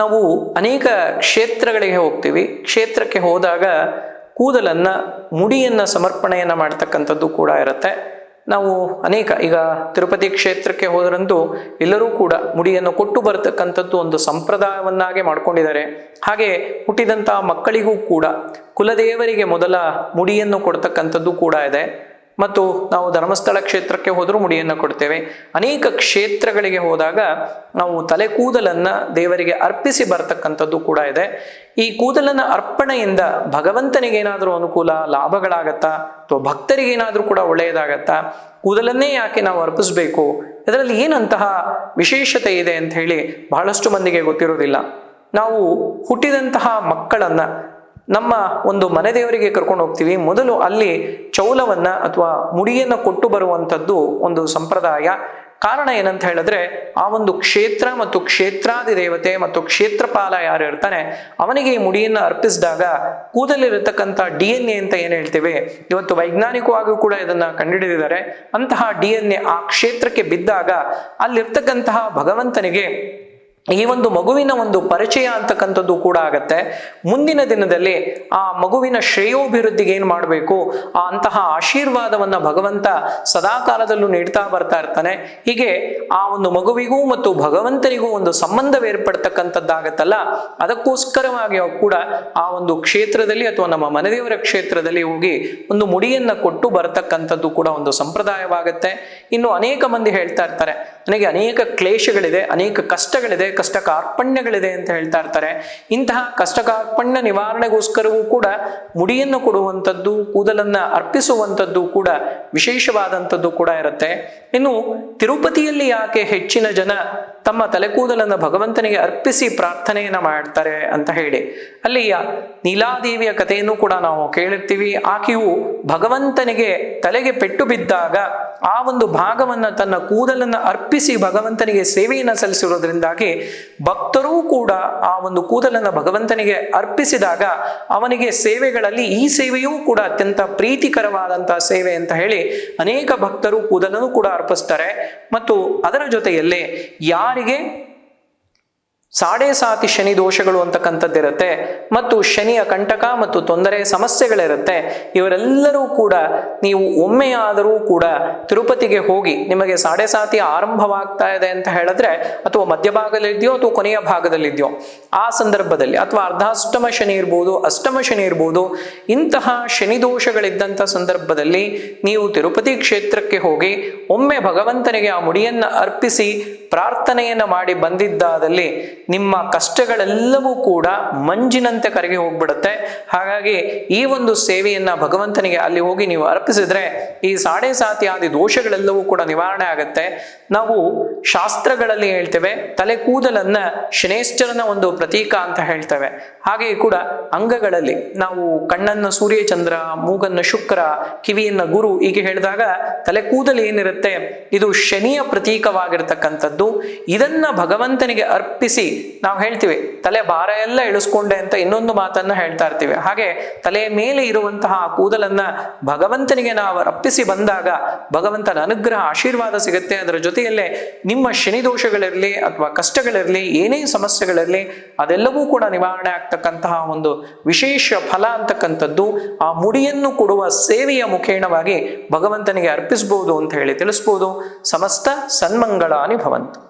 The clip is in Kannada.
ನಾವು ಅನೇಕ ಕ್ಷೇತ್ರಗಳಿಗೆ ಹೋಗ್ತೀವಿ. ಕ್ಷೇತ್ರಕ್ಕೆ ಹೋದಾಗ ಕೂದಲನ್ನು, ಮುಡಿಯನ್ನು, ಸಮರ್ಪಣೆಯನ್ನು ಮಾಡ್ತಕ್ಕಂಥದ್ದು ಕೂಡ ಇರುತ್ತೆ. ನಾವು ಅನೇಕ, ಈಗ ತಿರುಪತಿ ಕ್ಷೇತ್ರಕ್ಕೆ ಹೋದರಂತೂ ಎಲ್ಲರೂ ಕೂಡ ಮುಡಿಯನ್ನು ಕೊಟ್ಟು ಬರತಕ್ಕಂಥದ್ದು ಒಂದು ಸಂಪ್ರದಾಯವನ್ನಾಗೆ ಮಾಡ್ಕೊಂಡಿದ್ದಾರೆ. ಹಾಗೆ ಹುಟ್ಟಿದಂಥ ಮಕ್ಕಳಿಗೂ ಕೂಡ ಕುಲದೇವರಿಗೆ ಮೊದಲ ಮುಡಿಯನ್ನು ಕೊಡ್ತಕ್ಕಂಥದ್ದು ಕೂಡ ಇದೆ. ಮತ್ತು ನಾವು ಧರ್ಮಸ್ಥಳ ಕ್ಷೇತ್ರಕ್ಕೆ ಹೋದರೂ ಮುಡಿಯನ್ನು ಕೊಡ್ತೇವೆ. ಅನೇಕ ಕ್ಷೇತ್ರಗಳಿಗೆ ಹೋದಾಗ ನಾವು ತಲೆ ಕೂದಲನ್ನು ದೇವರಿಗೆ ಅರ್ಪಿಸಿ ಬರ್ತಕ್ಕಂಥದ್ದು ಕೂಡ ಇದೆ. ಈ ಕೂದಲನ್ನು ಅರ್ಪಣೆಯಿಂದ ಭಗವಂತನಿಗೇನಾದರೂ ಅನುಕೂಲ, ಲಾಭಗಳಾಗತ್ತಾ, ಅಥವಾ ಭಕ್ತರಿಗೇನಾದರೂ ಕೂಡ ಒಳ್ಳೆಯದಾಗತ್ತಾ, ಕೂದಲನ್ನೇ ಯಾಕೆ ನಾವು ಅರ್ಪಿಸಬೇಕು? ಇದರಲ್ಲಿ ಏನಂತಹ ವಿಶೇಷತೆ ಇದೆ ಅಂತ ಹೇಳಿ ಬಹಳಷ್ಟು ಮಂದಿಗೆ ಗೊತ್ತಿರೋದಿಲ್ಲ. ನಾವು ಹುಟ್ಟಿದಂತಹ ಮಕ್ಕಳನ್ನ ನಮ್ಮ ಒಂದು ಮನೆ ದೇವರಿಗೆ ಕರ್ಕೊಂಡು ಹೋಗ್ತೀವಿ. ಮೊದಲು ಅಲ್ಲಿ ಚೌಲವನ್ನ ಅಥವಾ ಮುಡಿಯನ್ನು ಕೊಟ್ಟು ಬರುವಂಥದ್ದು ಒಂದು ಸಂಪ್ರದಾಯ. ಕಾರಣ ಏನಂತ ಹೇಳಿದ್ರೆ, ಆ ಒಂದು ಕ್ಷೇತ್ರ ಮತ್ತು ಕ್ಷೇತ್ರಾದಿ ದೇವತೆ ಮತ್ತು ಕ್ಷೇತ್ರಪಾಲ ಯಾರು ಇರ್ತಾನೆ, ಅವನಿಗೆ ಈ ಮುಡಿಯನ್ನು ಅರ್ಪಿಸಿದಾಗ ಕೂದಲಿರತಕ್ಕಂಥ ಡಿ ಎನ್ ಎ ಅಂತ ಏನು ಹೇಳ್ತೇವೆ? ಇವತ್ತು ವೈಜ್ಞಾನಿಕವಾಗಿಯೂ ಕೂಡ ಇದನ್ನ ಕಂಡುಹಿಡಿದಿದ್ದಾರೆ. ಅಂತಹ ಡಿ ಎನ್ ಎ ಆ ಕ್ಷೇತ್ರಕ್ಕೆ ಬಿದ್ದಾಗ ಅಲ್ಲಿರ್ತಕ್ಕಂತಹ ಭಗವಂತನಿಗೆ ಈ ಒಂದು ಮಗುವಿನ ಒಂದು ಪರಿಚಯ ಅಂತಕ್ಕಂಥದ್ದು ಕೂಡ ಆಗತ್ತೆ. ಮುಂದಿನ ದಿನದಲ್ಲಿ ಆ ಮಗುವಿನ ಶ್ರೇಯೋಭಿವೃದ್ಧಿಗೆ ಏನು ಮಾಡಬೇಕು? ಆ ಅಂತಹ ಆಶೀರ್ವಾದವನ್ನ ಭಗವಂತ ಸದಾಕಾಲದಲ್ಲೂ ನೀಡ್ತಾ ಬರ್ತಾ ಇರ್ತಾನೆ. ಹೀಗೆ ಆ ಒಂದು ಮಗುವಿಗೂ ಮತ್ತು ಭಗವಂತನಿಗೂ ಒಂದು ಸಂಬಂಧವೇರ್ಪಡ್ತಕ್ಕಂಥದ್ದಾಗತ್ತಲ್ಲ ಅದಕ್ಕೋಸ್ಕರವಾಗಿ ಕೂಡ ಆ ಒಂದು ಕ್ಷೇತ್ರದಲ್ಲಿ ಅಥವಾ ನಮ್ಮ ಮನೆದೇವರ ಕ್ಷೇತ್ರದಲ್ಲಿ ಹೋಗಿ ಒಂದು ಮುಡಿಯನ್ನ ಕೊಟ್ಟು ಬರತಕ್ಕಂಥದ್ದು ಕೂಡ ಒಂದು ಸಂಪ್ರದಾಯವಾಗತ್ತೆ. ಇನ್ನು ಅನೇಕ ಮಂದಿ ಹೇಳ್ತಾ ಇರ್ತಾರೆ, ನನಗೆ ಅನೇಕ ಕ್ಲೇಶಗಳಿದೆ, ಅನೇಕ ಕಷ್ಟಗಳಿದೆ ಕಷ್ಟ ಕಾರ್ಪಣ್ಯಗಳಿದೆ ಅಂತ ಹೇಳ್ತಾ ಇರ್ತಾರೆ. ಇಂತಹ ಕಷ್ಟ ಕಾರ್ಪಣ್ಯ ನಿವಾರಣೆಗೋಸ್ಕರವೂ ಕೂಡ ಮುಡಿಯನ್ನು ಕೊಡುವಂಥದ್ದು, ಕೂದಲನ್ನ ಅರ್ಪಿಸುವಂಥದ್ದು ಕೂಡ ವಿಶೇಷವಾದಂಥದ್ದು ಕೂಡ ಇರುತ್ತೆ. ಇನ್ನು ತಿರುಪತಿಯಲ್ಲಿ ಯಾಕೆ ಹೆಚ್ಚಿನ ಜನ ತಮ್ಮ ತಲೆಕೂದಲನ್ನು ಭಗವಂತನಿಗೆ ಅರ್ಪಿಸಿ ಪ್ರಾರ್ಥನೆಯನ್ನು ಮಾಡ್ತಾರೆ ಅಂತ ಹೇಳಿ. ಅಲ್ಲಿಯ ನೀಲಾದೇವಿಯ ಕಥೆಯನ್ನು ಕೂಡ ನಾವು ಕೇಳಿರ್ತೀವಿ ಆಕೆಯು ಭಗವಂತನಿಗೆ ತಲೆಗೆ ಪೆಟ್ಟು ಬಿದ್ದಾಗ ಆ ಒಂದು ಭಾಗವನ್ನ ತನ್ನ ಕೂದಲನ್ನು ಅರ್ಪಿಸಿ ಭಗವಂತನಿಗೆ ಸೇವೆಯನ್ನು ಸಲ್ಲಿಸಿರೋದ್ರಿಂದಾಗಿ ಭಕ್ತರೂ ಕೂಡ ಆ ಒಂದು ಕೂದಲನ್ನು ಭಗವಂತನಿಗೆ ಅರ್ಪಿಸಿದಾಗ ಅವನಿಗೆ ಸೇವೆಗಳಲ್ಲಿ ಈ ಸೇವೆಯೂ ಕೂಡ ಅತ್ಯಂತ ಪ್ರೀತಿಕರವಾದಂತಹ ಸೇವೆ ಅಂತ ಹೇಳಿ ಅನೇಕ ಭಕ್ತರು ಕೂದಲನ್ನು ಕೂಡ ಅರ್ಪಿಸ್ತಾರೆ. ಮತ್ತು ಅದರ ಜೊತೆಯಲ್ಲೇ हार्ट के ಸಾಡೆ ಸಾತಿ ಶನಿ ದೋಷಗಳು ಅಂತಕ್ಕಂಥದ್ದಿರುತ್ತೆ, ಮತ್ತು ಶನಿಯ ಕಂಟಕ ಮತ್ತು ತೊಂದರೆ ಸಮಸ್ಯೆಗಳಿರುತ್ತೆ. ಇವರೆಲ್ಲರೂ ಕೂಡ ನೀವು ಒಮ್ಮೆಯಾದರೂ ಕೂಡ ತಿರುಪತಿಗೆ ಹೋಗಿ ನಿಮಗೆ ಸಾಡೆ ಸಾತಿ ಆರಂಭವಾಗ್ತಾ ಇದೆ ಅಂತ ಹೇಳಿದ್ರೆ, ಅಥವಾ ಮಧ್ಯಭಾಗದಲ್ಲಿದೆಯೋ ಅಥವಾ ಕೊನೆಯ ಭಾಗದಲ್ಲಿದೆಯೋ, ಆ ಸಂದರ್ಭದಲ್ಲಿ ಅಥವಾ ಅರ್ಧಾಷ್ಟಮ ಶನಿ ಇರ್ಬೋದು, ಅಷ್ಟಮ ಶನಿ ಇರ್ಬೋದು, ಇಂತಹ ಶನಿ ದೋಷಗಳಿದ್ದಂಥ ಸಂದರ್ಭದಲ್ಲಿ ನೀವು ತಿರುಪತಿ ಕ್ಷೇತ್ರಕ್ಕೆ ಹೋಗಿ ಒಮ್ಮೆ ಭಗವಂತನಿಗೆ ಆ ಮುಡಿಯನ್ನು ಅರ್ಪಿಸಿ ಪ್ರಾರ್ಥನೆಯನ್ನು ಮಾಡಿ ಬಂದಿದ್ದಾದಲ್ಲಿ ನಿಮ್ಮ ಕಷ್ಟಗಳೆಲ್ಲವೂ ಕೂಡ ಮಂಜಿನಂತೆ ಕರಗಿ ಹೋಗ್ಬಿಡುತ್ತೆ. ಹಾಗಾಗಿ ಈ ಒಂದು ಸೇವೆಯನ್ನ ಭಗವಂತನಿಗೆ ಅಲ್ಲಿ ಹೋಗಿ ನೀವು ಅರ್ಪಿಸಿದ್ರೆ ಈ ಸಾಡೆ ಸಾತಿ ಆದಿ ದೋಷಗಳೆಲ್ಲವೂ ಕೂಡ ನಿವಾರಣೆ ಆಗುತ್ತೆ. ನಾವು ಶಾಸ್ತ್ರಗಳಲ್ಲಿ ಹೇಳ್ತೇವೆ, ತಲೆ ಕೂದಲನ್ನ ಶನೇಶ್ವರನ ಒಂದು ಪ್ರತೀಕ ಅಂತ ಹೇಳ್ತೇವೆ. ಹಾಗೆ ಕೂಡ ಅಂಗಗಳಲ್ಲಿ ನಾವು ಕಣ್ಣನ್ನ ಸೂರ್ಯಚಂದ್ರ, ಮೂಗನ್ನ ಶುಕ್ರ, ಕಿವಿಯನ್ನ ಗುರು ಹೀಗೆ ಹೇಳಿದಾಗ ತಲೆ ಕೂದಲು ಏನಿರುತ್ತೆ? ಇದು ಶನಿಯ ಪ್ರತೀಕವಾಗಿರ್ತಕ್ಕಂಥದ್ದು. ಇದನ್ನ ಭಗವಂತನಿಗೆ ಅರ್ಪಿಸಿ ನಾವು ಹೇಳ್ತೀವಿ, ತಲೆ ಭಾರ ಎಲ್ಲ ಇಳಿಸ್ಕೊಂಡೆ ಅಂತ ಇನ್ನೊಂದು ಮಾತನ್ನ ಹೇಳ್ತಾ ಇರ್ತೀವಿ. ಹಾಗೆ ತಲೆಯ ಮೇಲೆ ಇರುವಂತಹ ಕೂದಲನ್ನ ಭಗವಂತನಿಗೆ ನಾವು ಅರ್ಪಿಸಿ ಬಂದಾಗ ಭಗವಂತನ ಅನುಗ್ರಹ, ಆಶೀರ್ವಾದ ಸಿಗುತ್ತೆ. ಅದರ ಜೊತೆಯಲ್ಲೇ ನಿಮ್ಮ ಶನಿ ದೋಷಗಳಿರಲಿ ಅಥವಾ ಕಷ್ಟಗಳಿರಲಿ, ಏನೇ ಸಮಸ್ಯೆಗಳಿರಲಿ, ಅದೆಲ್ಲವೂ ಕೂಡ ನಿವಾರಣೆ ಆಗ್ತಕ್ಕಂತಹ ಒಂದು ವಿಶೇಷ ಫಲ ಅಂತಕ್ಕಂಥದ್ದು ಆ ಮುಡಿಯನ್ನು ಕೊಡುವ ಸೇವೆಯ ಮುಖೇಣವಾಗಿ ಭಗವಂತನಿಗೆ ಅರ್ಪಿಸಬಹುದು ಅಂತ ಹೇಳಿ ತಿಳಿಸ್ಬೋದು. ಸಮಸ್ತ ಸನ್ಮಂಗಳ ಭವಂತು.